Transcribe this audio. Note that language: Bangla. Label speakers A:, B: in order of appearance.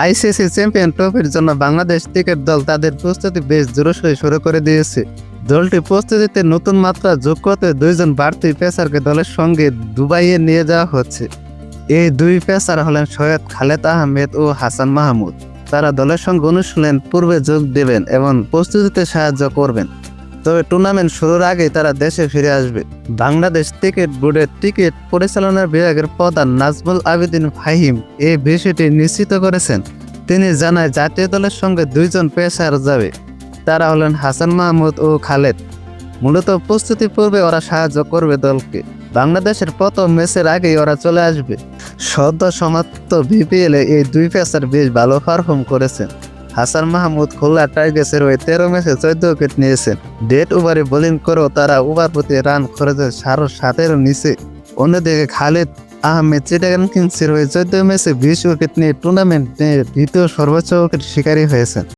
A: আইসিসি চ্যাম্পিয়ন ট্রফির জন্য বাংলাদেশ ক্রিকেট দল তাদের প্রস্তুতি বেশ জোরসই শুরু করে দিয়েছে। দলটি প্রস্তুতিতে নতুন মাত্রা যোগ করতে দুইজন বাড়তি পেসারকে দলের সঙ্গে দুবাইয়ে নিয়ে যাওয়া হচ্ছে। এই দুই পেসার হলেন সৈয়দ খালেদ আহমেদ ও হাসান মাহমুদ। তারা দলের সঙ্গে অনুশীলন পূর্বে যোগ দেবেন এবং প্রস্তুতিতে সাহায্য করবেন। তবে টুর্নামেন্ট শুরুর আগেই তারা দেশে ফিরে আসবে। বাংলাদেশ ক্রিকেট বোর্ডের ক্রিকেট পরিচালনা বিভাগের প্রধান নাজমুল আবেদিন ফাহিম এই বিষয়টি নিশ্চিত করেছেন। তিনি জানায়, জাতীয় দলের সঙ্গে দুইজন পেশার যাবে। তারা হলেন হাসান মাহমুদ ও খালেদ। মূলত প্রস্তুতি পূর্বে ওরা সাহায্য করবে দলকে। বাংলাদেশের প্রথম ম্যাচের আগেই ওরা চলে আসবে। সদ্য সমাপ্ত বিপিএলে এই দুই পেসার বেশ ভালো পারফর্ম করেছেন। হাসান মাহমুদ খুলনা টাইগার্সের হয়ে তেরো ম্যাচে চোদ্দ উইকেট নিয়েছেন। ডেট ওভারে বোলিং করেও তারা ওভার প্রতি রান খরচের সাড়ে সাতেরও নিচে। অন্যদিকে খালেদ আহমেদ চিটাগান কিংসের হয়ে চোদ্দ ম্যাচে বিশ উইকেট নিয়ে টুর্নামেন্টে দ্বিতীয় সর্বোচ্চ উইকেট শিকারী হয়েছেন।